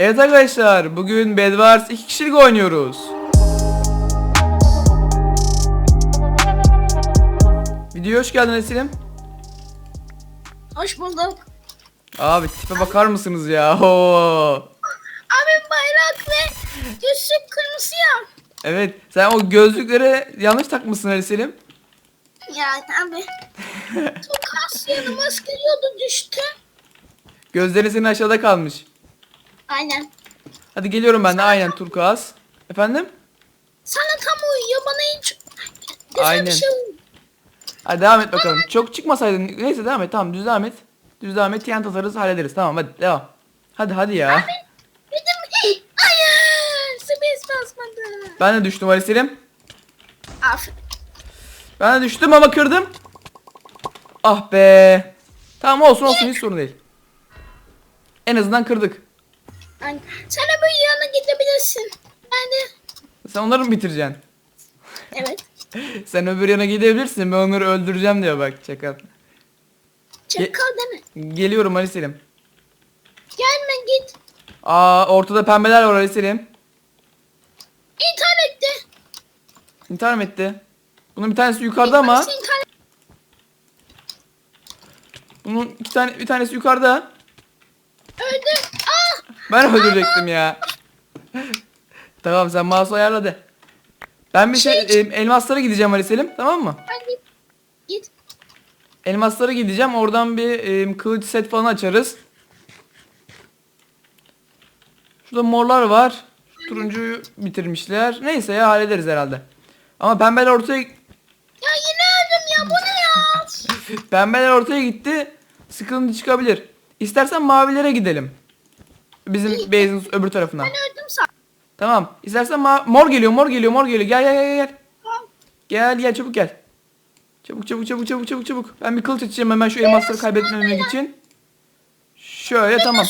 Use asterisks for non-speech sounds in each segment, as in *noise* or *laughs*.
Evet arkadaşlar bugün Bed Wars 2 kişilik oynuyoruz. Videoya hoş geldin Esil'im. Hoş bulduk. Abi tipe bakar mısınız ya? Oo. Abi bayrak ve yüzük kırmızı ya. Evet sen o gözlükleri yanlış takmışsın Esil'im. Ya abi. *laughs* Çok az yanımız geliyordu düştü. Gözlerin senin aşağıda kalmış. Aynen. Hadi geliyorum ben de aynen turkuaz. Efendim? Sana tam uyuyor bana hiç güzel Aynen. bir şey uyuyor. Hadi devam et bakalım. Çok çıkmasaydın. Neyse devam et tamam düz devam et. Düz devam et. Tiyant atarız hallederiz. Tamam hadi devam. Hadi hadi ya. Dedim hayır space basmadı. Ben de düştüm Aliselim. Aferin. Ben de düştüm ama kırdım. Ah be. Tamam olsun olsun hiç sorun değil. En azından kırdık. Sen öbür yana gidebilirsin. Ben de Sen onları mı bitireceksin? evet. *laughs* Sen öbür yana gidebilirsin. Ben onları öldüreceğim diyor bak çakal. Çakal deme. Geliyorum Aliselim. Gelme git. Aa ortada pembeler var Aliselim. İnternette. İntihar mı etti? Bunun bir tanesi yukarıda ama. İnternet. Bunun iki tane bir tanesi yukarıda. Ben öldürecektim ya. tamam sen mouse'u ayarla de. Ben bir şey, e, elmaslara gideceğim Ali Selim tamam mı? Hadi git. Elmaslara gideceğim oradan bir e, kılıç set falan açarız. Şurada morlar var. Şu turuncuyu bitirmişler. Neyse ya hallederiz herhalde. Ama pembeler ortaya Ya yine öldüm ya bu ne ya? *laughs* pembeler ortaya gitti. Sıkıntı çıkabilir. İstersen mavilere gidelim. Bizim base'in öbür tarafına. Ben öldüm sen. Tamam. İstersen ma- mor geliyor, mor geliyor, mor geliyor. Gel gel gel gel. Gel gel çabuk gel. Çabuk çabuk çabuk çabuk çabuk çabuk. Ben bir kılıç açacağım hemen şu elmasları kaybetmemek için. Şöyle tamam.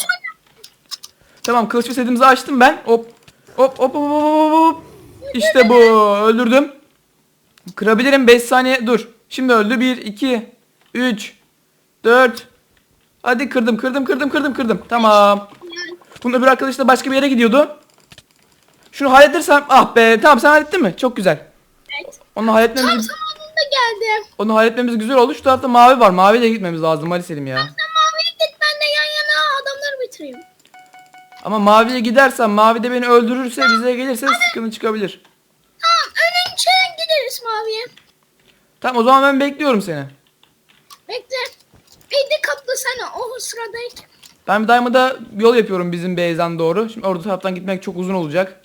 Tamam kılıç ve setimizi açtım ben. Hop. Hop hop hop hop hop hop. İşte bu. Öldürdüm. Kırabilirim 5 saniye. Dur. Şimdi öldü. 1 2 3 4 Hadi kırdım kırdım kırdım kırdım kırdım. Tamam. Bunun öbür arkadaş da başka bir yere gidiyordu. Şunu halledersem ah be tamam sen hallettin mi? Çok güzel. evet. Onu Tam halletmemiz zamanında geldim. onu halletmemiz güzel oldu. Şu tarafta mavi var. Maviyle gitmemiz lazım Ali Selim ya. Sen maviye git ben de yan yana adamları bitireyim. Ama maviye gidersem mavi de beni öldürürse bize gelirse sıkıntı çıkabilir. Tamam önce gideriz maviye. Tamam o zaman ben bekliyorum seni. Bekle. Peyde kaplı sen o sıradayken. Ben bir Diamond'a yol yapıyorum bizim base'den doğru. Şimdi orada taraftan gitmek çok uzun olacak.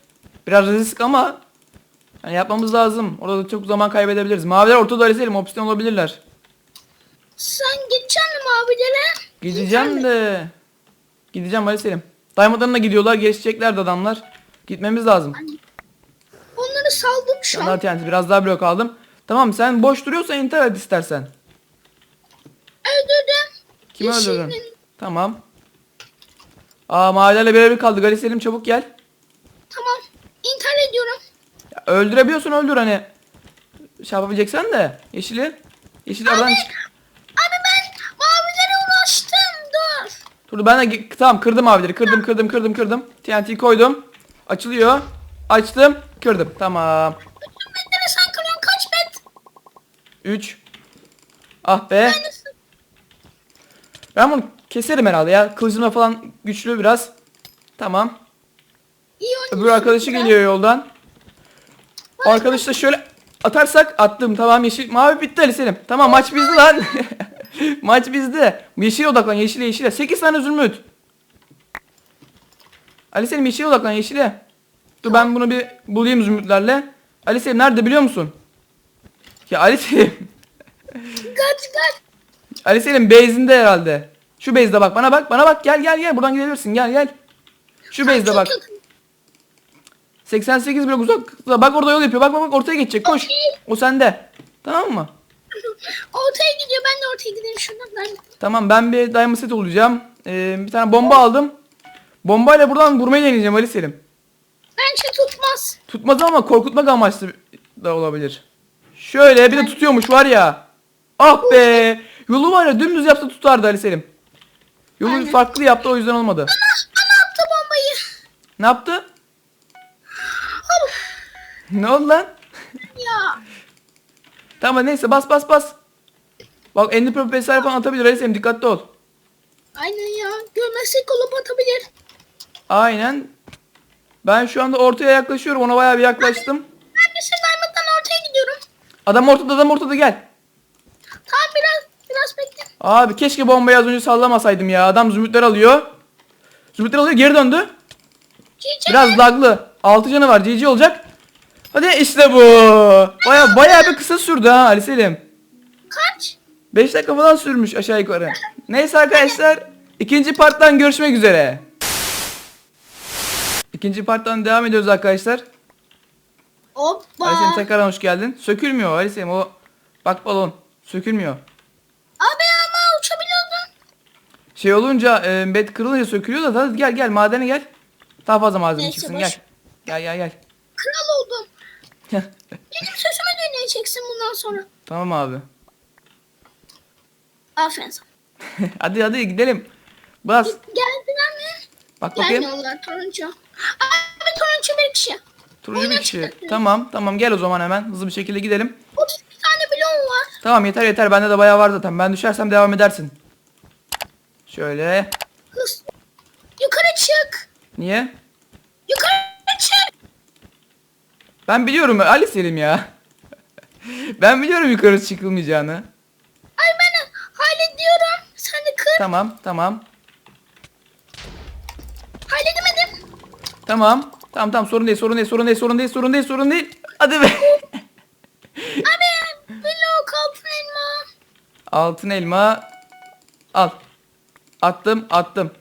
Biraz risk ama yani yapmamız lazım. Orada da çok zaman kaybedebiliriz. Maviler ortada Ali Selim opsiyon olabilirler. Sen gideceksin mi mavilere? Gideceğim de. Gideceğim Ali Selim. Diamond'larına gidiyorlar. Geçecekler de adamlar. Gitmemiz lazım. Onları saldım şu an. TNT biraz daha blok aldım. Tamam sen boş duruyorsan intihar et istersen. Öldürdüm. Kimi Yeşilin. öldürdün? Tamam. Aa mavilerle beraber kaldık. Ali Selim çabuk gel. Tamam. İntihar ediyorum. Ya, öldürebiliyorsun öldür hani. Şey yapabileceksen de. Yeşili. Yeşili aradan çık. Abi ben mavilere ulaştım. Dur. Dur ben de tamam kırdım mavileri. Kırdım kırdım kırdım kırdım. TNT'yi koydum. Açılıyor. Açtım. Kırdım. Tamam. Bütün betleri sen kırıyorsun. Kaç bet? 3. Ah be. Ben bunu keserim herhalde ya. Kılıcımla falan güçlü biraz. Tamam. İyi oynuyorsun. Öbür arkadaşı ya. geliyor yoldan. O arkadaşı da şöyle atarsak attım. Tamam yeşil. Mavi bitti Ali Selim. Tamam maç bizde lan. *laughs* maç bizde. Yeşile odaklan yeşile yeşile. 8 tane zümrüt. Ali Selim yeşile odaklan yeşile. Dur ben bunu bir bulayım zümrütlerle. Ali Selim nerede biliyor musun? Ya Ali Selim. Kaç kaç. Ali Selim base'inde herhalde. Şu base'de bak bana bak bana bak gel gel gel buradan gidebilirsin gel gel. Şu base'de bak. 88 blok uzakta. Bak orada yol yapıyor. Bak bak bak ortaya geçecek. Koş. O sende. Tamam mı? *laughs* Ortaya gidiyor. Ben de ortaya gideyim şuradan. Ben... Tamam ben bir diamond set olacağım. Ee, bir tane bomba aldım. Bombayla buradan vurmayı deneyeceğim Ali Selim. Bence tutmaz. Tutmaz ama korkutmak amaçlı da olabilir. Şöyle bir de tutuyormuş var ya. Ah be. Yolu var ya dümdüz yapsa tutardı Ali Selim. Yolu farklı yaptı o yüzden olmadı. Ana attı bombayı. Ne yaptı? ne oldu lan? Ya. Tamam neyse bas bas bas. Bak Ender Pearl vesaire falan atabilir Alice'im dikkatli ol. Aynen ya. Görmezsek olup atabilir. Aynen. Ben şu anda ortaya yaklaşıyorum. Ona bayağı bir yaklaştım. Ben de Diamond'dan ortaya gidiyorum. Adam ortada adam ortada gel. Tamam biraz biraz bekle. Abi keşke bombayı az önce sallamasaydım ya. Adam zümrütler alıyor. Zümrütler alıyor geri döndü. Cici. Biraz laglı. 6 canı var GG olacak. Hadi işte bu. Baya baya bir kısa sürdü ha Ali Selim. Kaç? 5 dakika falan sürmüş aşağı yukarı. Neyse arkadaşlar. ikinci parttan görüşmek üzere. İkinci parttan devam ediyoruz arkadaşlar. Hoppa. Ali Selim tekrardan hoş geldin. Sökülmüyor Ali Selim o. Bak balon. Sökülmüyor. Abi ama uçabiliyordun. Şey olunca e, bed kırılınca sökülüyor da hadi gel gel madene gel. Daha fazla malzeme Neyse, çıksın boş. gel. Gel gel gel. Kral oldum. *laughs* Benim sözüme dinleyeceksin bundan sonra. tamam abi. Aferin sana. *laughs* hadi hadi gidelim. Bas. Geldiler mi? Bak bakayım. Gelmiyorlar turuncu. Abi turuncu bir kişi. Turuncu bir Oyuna kişi. Tamam tamam gel o zaman hemen hızlı bir şekilde gidelim. 32 tane bloğum var. Tamam yeter yeter bende de bayağı var zaten. Ben düşersem devam edersin. Şöyle. Hız. Yukarı çık. Niye? Yukarı çık. Ben biliyorum Ali Selim ya. *laughs* ben biliyorum yukarı çıkılmayacağını. Ay ben hallediyorum. Sen de kır. Tamam tamam. Halledemedim. Tamam. Tamam tamam sorun değil sorun değil sorun değil sorun değil sorun değil sorun değil. Hadi be. Abi blok altın elma. Altın elma. Al. Attım attım.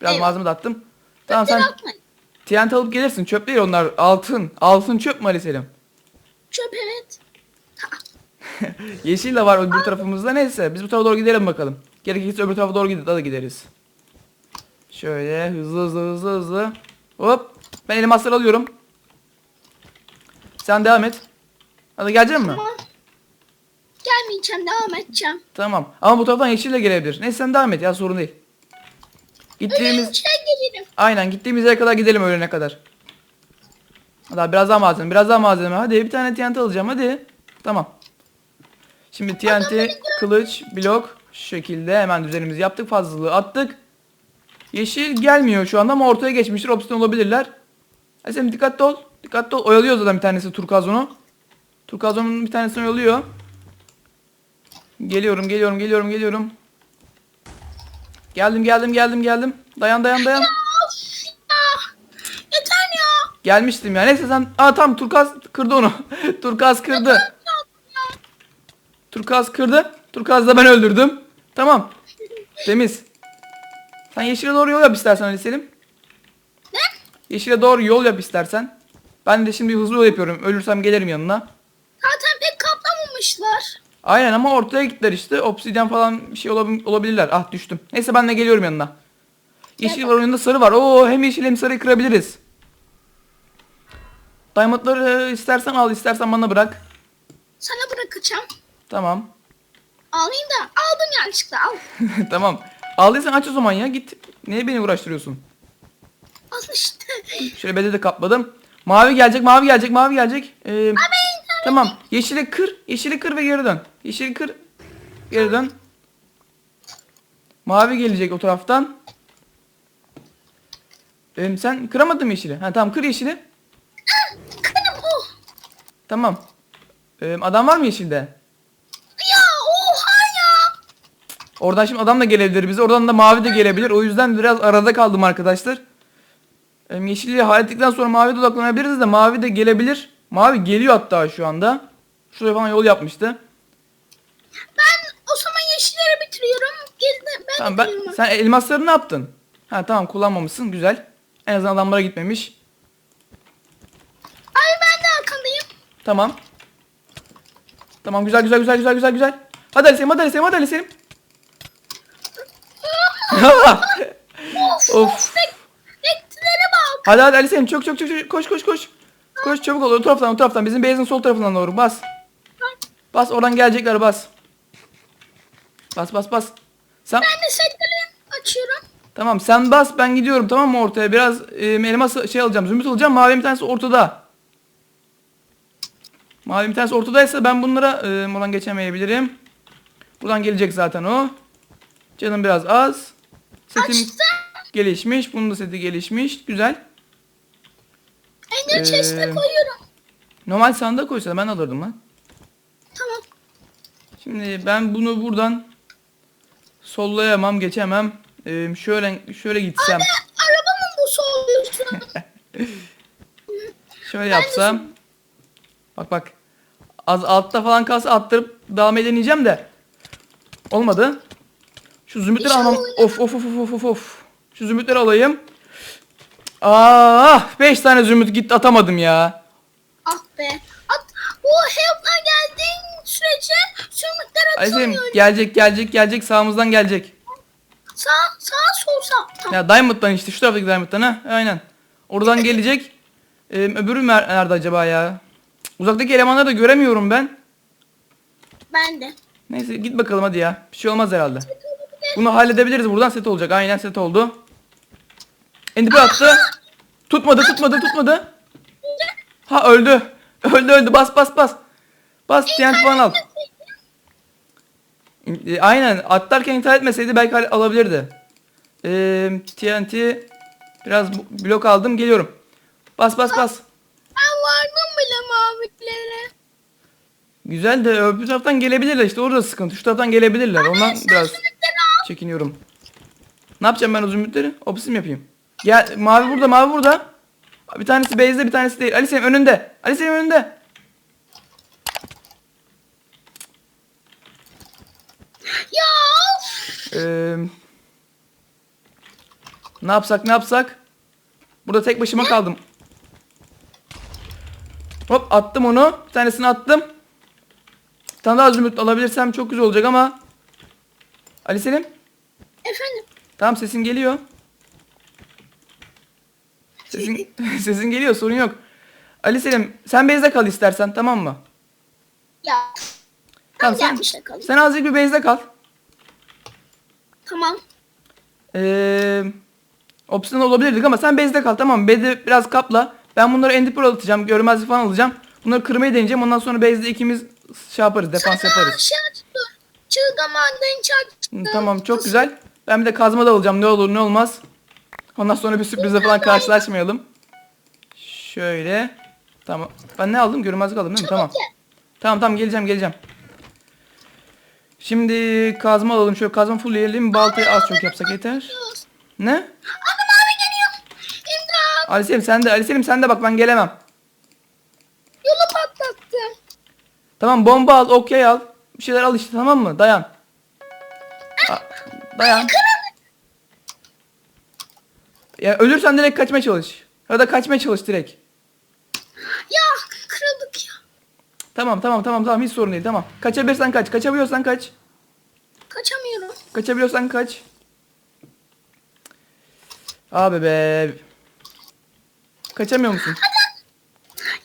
Biraz Eyvah. malzeme de attım. Tamam sen. TNT alıp gelirsin. Çöp değil onlar. Altın. Altın çöp mü Ali Selim? Çöp evet. *laughs* Yeşil de var öbür tarafımızda. Neyse biz bu tarafa doğru gidelim bakalım. Gerekirse öbür tarafa doğru gidip da gideriz. Şöyle hızlı hızlı hızlı hızlı. Hop. Ben elmasları alıyorum. Sen devam et. Hadi gelecek mi? Tamam. Gelmeyeceğim devam edeceğim. Tamam. Ama bu taraftan yeşil de gelebilir. Neyse sen devam et ya sorun değil. Gittiğimiz... Ölünce gelirim. Aynen gittiğimiz yere kadar gidelim öğlene kadar. Hadi biraz daha malzeme, biraz daha malzeme. Hadi bir tane TNT alacağım hadi. Tamam. Şimdi TNT, kılıç, blok şu şekilde hemen düzenimizi yaptık. Fazlalığı attık. Yeşil gelmiyor şu anda ama ortaya geçmiştir. Opsiyon olabilirler. Sen dikkatli ol. Dikkatli ol. Oyalıyor zaten bir tanesi Turkazon'u. Turkazon'un bir tanesini oyalıyor. Geliyorum, geliyorum, geliyorum, geliyorum. Geldim, geldim, geldim, geldim. Dayan, dayan, dayan. Ya. Yeter ya. Gelmiştim ya. Neyse sen... Aa tamam Turkaz kırdı onu. *laughs* Turkaz kırdı. Turkaz kırdı. Turkaz da ben öldürdüm. Tamam. Temiz. Sen yeşile doğru yol yap istersen Ali Selim. Ne? Yeşile doğru yol yap istersen. Ben de şimdi hızlı yol yapıyorum. Ölürsem gelirim yanına. Kaplamamışlar. Aynen ama ortaya gittiler işte. Obsidyen falan bir şey olabi- olabilirler. Ah düştüm. Neyse ben de geliyorum yanına. Yeşil var oyunda sarı var. Oo hem yeşil hem sarıyı kırabiliriz. Diamondları istersen al istersen bana bırak. Sana bırakacağım. Tamam. Alayım da aldım yanlışlıkla al. *laughs* tamam. Aldıysan aç o zaman ya git. Niye beni uğraştırıyorsun? Al işte. Şöyle bede de kapladım. Mavi gelecek, mavi gelecek, mavi gelecek. Ee, Abi tamam. Yeşili kır, yeşili kır ve geri dön. Yeşili kır, geri dön. Mavi gelecek o taraftan. Ee, sen kıramadın mı yeşili? Ha tamam kır yeşili. kırım oh. Tamam. Ee, adam var mı yeşilde? Ya oha ya. Oradan şimdi adam da gelebilir bize. Oradan da mavi de gelebilir. O yüzden biraz arada kaldım arkadaşlar. Ee, yeşili hallettikten sonra mavi de odaklanabiliriz de mavi de gelebilir. Mavi geliyor hatta şu anda. Şuraya falan yol yapmıştı. Ben o zaman yeşilleri bitiriyorum. Geride ben Tamam ben bitiriyorum. sen elmasları ne yaptın? Ha tamam kullanmamışsın. Güzel. En azından adamlara gitmemiş. Abi ben de arkandayım. Tamam. Tamam güzel güzel güzel güzel güzel güzel. Hadi Ali Selim hadi Ali Selim hadi Ali Selim. of. *laughs* Of. Bek beklere bak. Hadi hadi Ali Selim çok çok çok çok- koş koş koş. Koş çabuk ol o taraftan o taraftan bizim base'in sol tarafından doğru bas. Bas oradan gelecekler bas. Bas bas bas. Sen Ben de setleri açıyorum. Tamam sen bas ben gidiyorum tamam mı ortaya biraz e, elmas şey alacağım zümrüt alacağım mavi bir tanesi ortada. Mavi bir tanesi ortadaysa ben bunlara e, buradan geçemeyebilirim. Buradan gelecek zaten o. Canım biraz az. Setim Açtım. gelişmiş. Bunun da seti gelişmiş. Güzel. Ender Ee, chest'e koyuyorum. Normal sandığa koysa ben alırdım lan. Tamam. Şimdi ben bunu buradan sollayamam, geçemem. Ee, şöyle şöyle gitsem, Anne arabamın bu soğuyorsun. *laughs* şöyle yapsam. Bak bak. Az altta falan kalsa attırıp devam deneyeceğim de. Olmadı. Şu zümrütleri almam. Of of of of of of. Şu zümrütleri alayım. Ah 5 tane zümrüt gitti atamadım ya. ah be. At, bu help'la geldiğin sürece sümükler atılmıyor. gelecek gelecek gelecek sağımızdan gelecek. Sağ, sağ, sol, sağ. Tamam. Ya Diamond'dan işte şu taraftaki Diamond'dan ha aynen. Oradan gelecek. Ee, öbürü mer- nerede acaba ya? Cık, Uzaktaki elemanları da göremiyorum ben. Ben de. Neyse git bakalım hadi ya. Bir şey olmaz herhalde. Bunu halledebiliriz buradan set olacak. Aynen set oldu. Endipe attı. Tutmadı tutmadı tutmadı. Ha öldü. Öldü öldü bas bas bas. Bas TNT falan al. E, Aynen atlarken intihar etmeseydi belki al- alabilirdi. Ee, TNT biraz bu- blok aldım geliyorum. Bas bas bas. Ben vardım bile mavilere. Güzel de öbür taraftan gelebilirler işte orada sıkıntı. Şu taraftan gelebilirler. Ondan biraz al. çekiniyorum. Ne yapacağım ben o zümrütleri? Opisim yapayım. Gel mavi burada mavi burada. Bir tanesi base'de bir tanesi değil. Ali senin önünde. Ali senin önünde. Ya of. Ee, ne yapsak ne yapsak? Burada tek başıma kaldım. Hop attım onu. Bir tanesini attım. Bir tane daha zümrüt alabilirsem çok güzel olacak ama. Ali Selim. Efendim. Tamam sesin geliyor. Sesin, *laughs* sesin geliyor sorun yok. Ali Selim sen base'de kal istersen tamam mı? Ya. Tamam sen, kalayım. sen azıcık bir base'de kal. Tamam. Ee, opsiyon olabilirdik ama sen base'de kal tamam mı? Base'de biraz kapla. Ben bunları Ender Pearl atacağım. Görmezlik falan alacağım. Bunları kırmayı deneyeceğim. Ondan sonra base'de ikimiz şey yaparız. Defans yaparız. Çılgamandan çarptı. Hı, Tamam çok güzel. Ben bir de kazma da alacağım. Ne olur ne olmaz. Ondan sonra bir sürprizle falan karşılaşmayalım. Şöyle. Tamam. Ben ne aldım? Görünmezlik aldım değil mi? Tamam. Tamam tamam geleceğim geleceğim. Şimdi kazma alalım. Şöyle kazma fullleyelim. Baltayı az çok yapsak yeter. Ne? Adam abi geliyor. İmdat. Ali Selim sen de. Ali Selim sen de bak ben gelemem. Yolu patlattım. Tamam bomba al, okey al. Bir şeyler al işte tamam mı? Dayan. A- dayan. Ya ölürsen direkt kaçmaya çalış. Ya da kaçmaya çalış direkt. Ya kırıldık ya. Tamam tamam tamam tamam hiç sorun değil tamam. Kaçabilirsen kaç. Kaçabiliyorsan kaç. Kaçamıyorum. Kaçabiliyorsan kaç. Abi be. Kaçamıyor musun?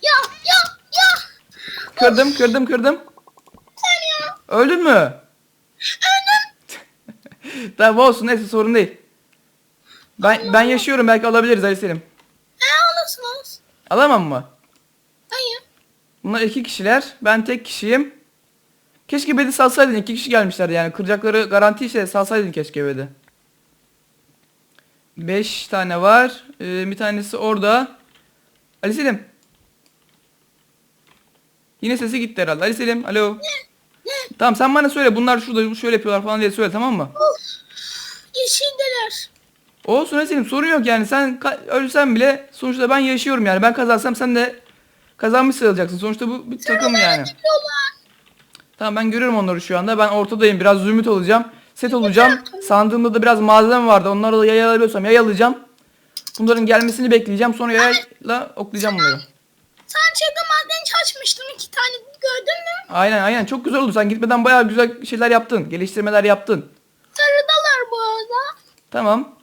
Ya ya ya. Kırdım kırdım kırdım. Sen ya. Öldün mü? Öldüm. *laughs* tamam olsun neyse sorun değil. Ben ben yaşıyorum belki alabiliriz Ali Selim. He alırsın alırsın. Alamam mı? Bunlar iki kişiler. Ben tek kişiyim. Keşke bedi salsaydın. iki kişi gelmişler yani. Kıracakları garanti ise salsaydın keşke bedi. Beş tane var. Ee, bir tanesi orada. Ali Selim. Yine sesi gitti herhalde. Ali Selim. Alo. Tamam sen bana söyle. Bunlar şurada şöyle yapıyorlar falan diye söyle tamam mı? Yeşildeler. Olsun Ali Selim sorun yok yani. Sen ölsen bile sonuçta ben yaşıyorum yani. Ben kazansam sen de kazanmış sayılacaksın. Sonuçta bu bir takım yani. Tamam ben görüyorum onları şu anda. Ben ortadayım. Biraz zümrüt olacağım. Set olacağım. Sandığımda da biraz malzeme vardı. Onları da yay alabiliyorsam yay alacağım. Bunların gelmesini bekleyeceğim. Sonra yayla oklayacağım bunları. Sen çılgımandan açmıştın iki tane gördün mü? Aynen aynen. Çok güzel oldu. Sen gitmeden bayağı güzel şeyler yaptın. Geliştirmeler yaptın. Sarıdalar bu arada. Tamam.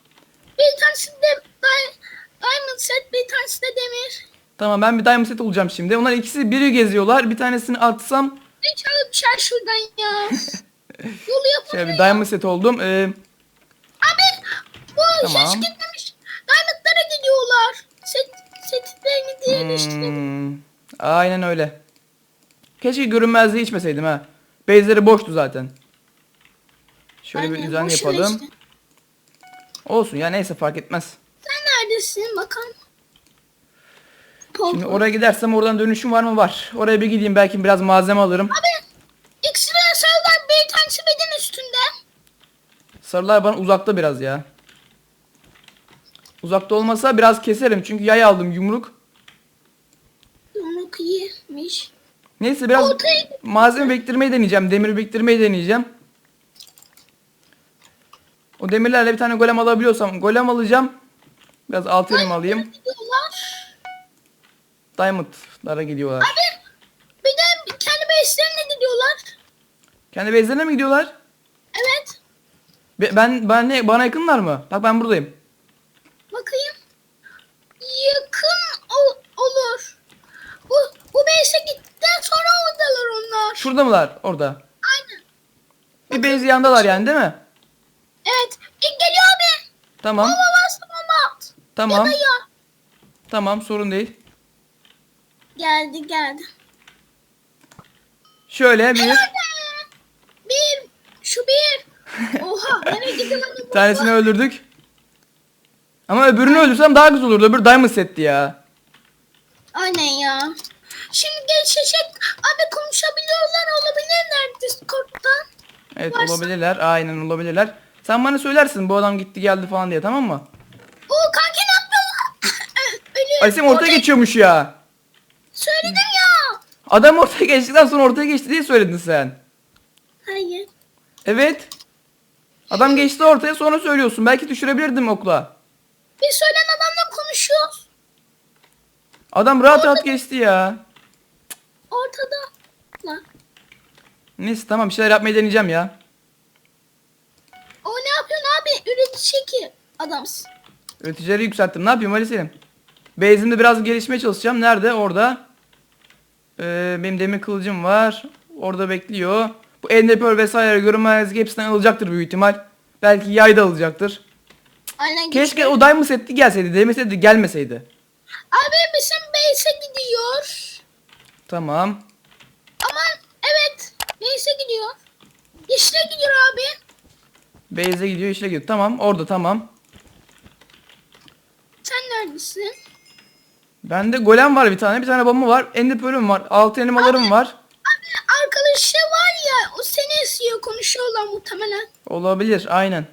Bir tanesi de di- diamond set bir tanesi de demir. Tamam ben bir diamond set olacağım şimdi. Onlar ikisi biri geziyorlar. Bir tanesini atsam Ne çalıp şer şuradan ya. *laughs* Yolu yapamıyor. şöyle bir diamond set oldum. Ee, Abi bu Bu Tamam. hiç gitmemiş. Diamond'lara gidiyorlar. Set, setlerini değiştirelim. Hmm, aynen öyle. Keşke görünmezliği içmeseydim ha. Base'leri boştu zaten. Şöyle bir Aynen, düzen boşuna yapalım. işte. Olsun ya neyse fark etmez. Sen neredesin bakalım. Şimdi oraya gidersem oradan dönüşüm var mı? Var. Oraya bir gideyim belki biraz malzeme alırım. Abi X-ray sarılar bir tanesi beden üstünde. Sarılar bana uzakta biraz ya. Uzakta olmasa biraz keserim çünkü yay aldım yumruk. Yumruk iyiymiş. Neyse biraz Ortaya- malzeme biriktirmeyi deneyeceğim. Demir biriktirmeyi deneyeceğim. O demirlerle bir tane golem alabiliyorsam golem alacağım. Biraz altın alayım. Gidiyorlar. Diamond'lara gidiyorlar. Abi bir de kendi base'lerine gidiyorlar. Kendi base'lerine mi gidiyorlar? Evet. Be- Ben ben ne bana yakınlar mı? Bak ben buradayım. Bakayım. Yakın ol- olur. Bu, bu base'e gittikten sonra oradalar onlar. Şurada mılar? Orada. Aynen. Bir base yandalar yani değil mi? Evet. E, geliyor abi. Tamam. Baba bastı baba at. Tamam. Ya da ya. Tamam sorun değil. Geldi geldi. Şöyle bir? Bir. Şu bir. *laughs* Oha. Nereye gitti lan bu? tanesini öldürdük. Ama öbürünü öldürsem daha güzel olurdu. Öbür diamond setti ya. Aynen ya. Şimdi geçecek. Abi konuşabiliyorlar olabilirler Discord'dan. Evet Varsa- olabilirler. Aynen olabilirler. Sen bana söylersin bu adam gitti geldi falan diye tamam mı? O kanki ne yapıyorlar? *laughs* Ölüyor. Alisim ortaya geçiyormuş ya. Adam ortaya geçtikten sonra ortaya geçti diye söyledin sen. Hayır. Evet. Adam geçti ortaya sonra söylüyorsun. Belki düşürebilirdim okla. Biz söylen adamla konuşuyoruz. Adam rahat rahat geçti ya. Ortada. Lan. Neyse tamam bir şeyler yapmayı deneyeceğim ya. O ne yapıyorsun abi? Üretici ki adamsın. Üreticileri yükselttim. Ne yapayım Ali Selim? Base'imde biraz gelişmeye çalışacağım. Nerede? Orada. Ee, benim demir kılıcım var. Orada bekliyor. Bu ender pearl vesaire görünmezlik hepsinden alacaktır büyük ihtimal. Belki yay da alacaktır. Aynen Keşke o diamond setli gelseydi. Demir setli gelmeseydi. Abi bizim base'e gidiyor. Tamam. Ama evet. Base'e gidiyor. Yeşile gidiyor abi. Base'e gidiyor işle gidiyor. Tamam orada tamam. Sen neredesin? Bende golem var bir tane. Bir tane bomba var. Ender pearl'üm var. Altı elmalarım var. Abi arkadaşı var ya o seni esiyor konuşuyorlar muhtemelen. Olabilir aynen.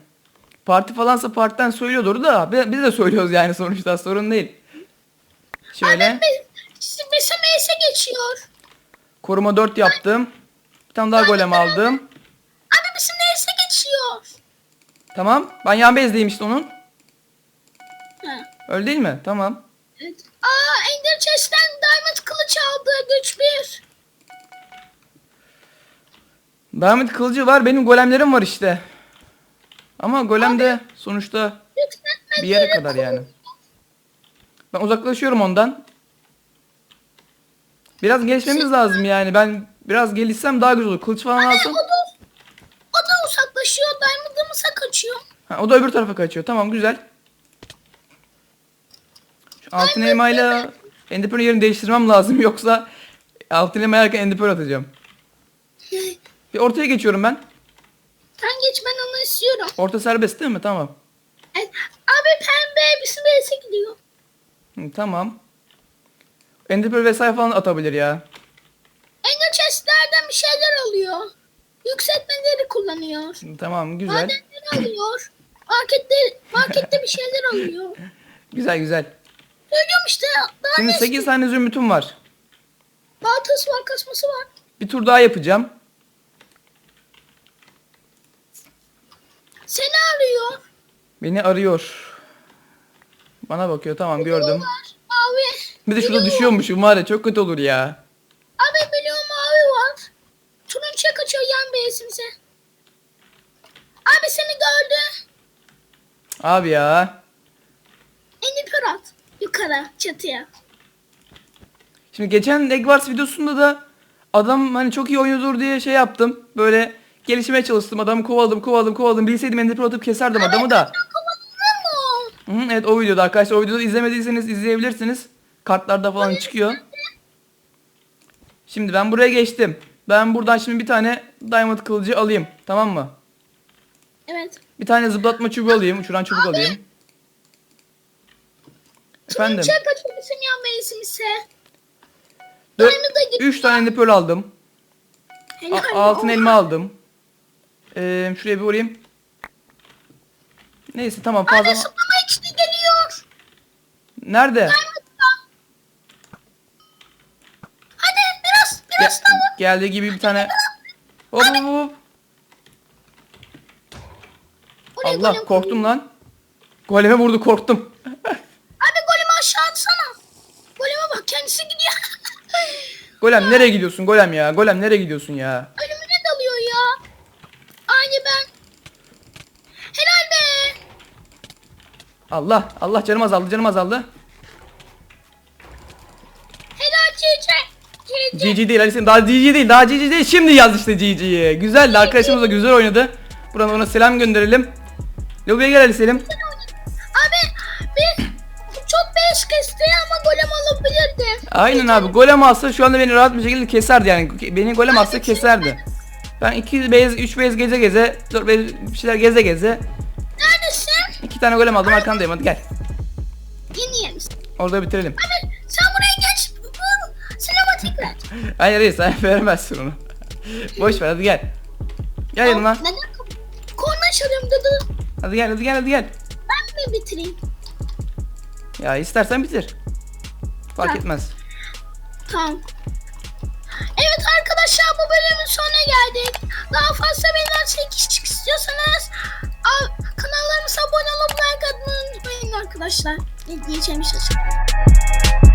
Parti falansa partiden söylüyordur da bi- biz de söylüyoruz yani sonuçta sorun değil. Şöyle Abi base'e geçiyor. koruma 4 yaptım. Bir tane daha golem aldım. Abi bizim base'e geçiyor. Tamam. Ben yan bezdeyim işte onun. Ha. Öyle değil mi? Tamam. Evet. Aa Ender Chest'ten Diamond kılıç aldı güç bir. Diamond kılıcı var. Benim golemlerim var işte. Ama golem de sonuçta bir yere kadar yani. Ben uzaklaşıyorum ondan. Biraz gelişmemiz lazım yani. Ben biraz gelişsem daha güzel olur. Kılıç falan Abi, alsam. o da, o da uzaklaşıyor. Diamond'ımıza kaçıyor. Ha, o da öbür tarafa kaçıyor. Tamam güzel. Altın elmayla Ender Pearl'ün yerini değiştirmem lazım. *laughs* Yoksa altın elma yerken Ender Pearl atacağım. *laughs* Bir ortaya geçiyorum ben. Sen geç ben onu istiyorum. Orta serbest değil mi? Tamam. Evet. Abi pembe bizim base'e gidiyor. Hı, tamam. Ender Pearl vesaire falan atabilir ya. Ender Chest'lerden bir şeyler alıyor. Yükseltmeleri kullanıyor. Hı, Tamam güzel. Madenleri alıyor. Markette, markette bir şeyler *laughs* alıyor. Güzel güzel. Söylüyorum işte. Daha Şimdi ne 8 tane zümrütüm var. Baltası var, kasması var. Bir tur daha yapacağım. Seni arıyor. Beni arıyor. Bana bakıyor. Tamam gördüm. Var. Mavi. Bir de şurada Blue. düşüyormuşum var ya çok kötü olur ya. Abi biliyor mavi var. Turuncuya kaçıyor yan base'imize. Abi seni gördü. Abi ya. Eni pür at. Yukarı çatıya. Şimdi geçen Egg Wars videosunda da adam hani çok iyi oynuyordur diye şey yaptım. Böyle gelişmeye çalıştım. Adamı kovaladım kovaladım kovaladım. Bilseydim Ender Pearl atıp keserdim adamı da. Hı, evet o videoda arkadaşlar. O videoda izlemediyseniz izleyebilirsiniz. Kartlarda falan çıkıyor. Şimdi ben buraya geçtim. Ben buradan şimdi bir tane diamond kılıcı alayım. Tamam mı? Evet. Bir tane zıplatma çubuğu alayım. Uçuran çubuk alayım. Efendim. Turuncuya kaçırmışsın ya mevsim ise. Git. üç tane nipöl aldım. Helal A- altın be. elma aldım. Ee, şuraya bir vurayım. Neyse tamam fazla. Anne zıplama ikisi geliyor. Nerede? Diamond'da. Hadi biraz Ge- biraz daha. geldiği gibi bir tane. Hop hop hop. Allah korktum lan. Goleme vurdu korktum. *laughs* Abi golemi aşağı atsana. Goleme bak kendisi gidiyor. Golem nereye gidiyorsun golem ya? Golem nereye gidiyorsun ya? Ölümüne dalıyor ya. Aynı ben. Helal be. Allah Allah canım azaldı canım azaldı. Helal. Cici. GG değil Ali senin daha GG değil daha GG değil şimdi yaz işte GG'yi. Güzeldi arkadaşımız da güzel oynadı. Buradan ona selam gönderelim. Lobiye gel Ali Selim. Aynen abi golem alsa şu anda beni rahat bir şekilde keserdi yani. Beni golem alsa keserdi. Ben 2 base 3 base geze geze 4 base bir şeyler geze geze Neredesin? 2 tane golem aldım arkandayım hadi gel. Yeni? Orada bitirelim. Abi sen buraya geç. Sinematik ver. *laughs* Hayır hayır sen veremezsin onu. Boş ver hadi gel. Gel yanıma. Neden? Korna çalıyorum dıdı. Hadi gel hadi gel hadi gel. Ben mi bitireyim? Ya istersen bitir. Fark Tamam. etmez. Tamam. Evet arkadaşlar bu bölümün sonuna geldik. Daha fazla benden çekiş istiyorsanız al- kanallarımıza abone olup like atmayı unutmayın arkadaşlar. Ne diyeceğimi şaşırdım.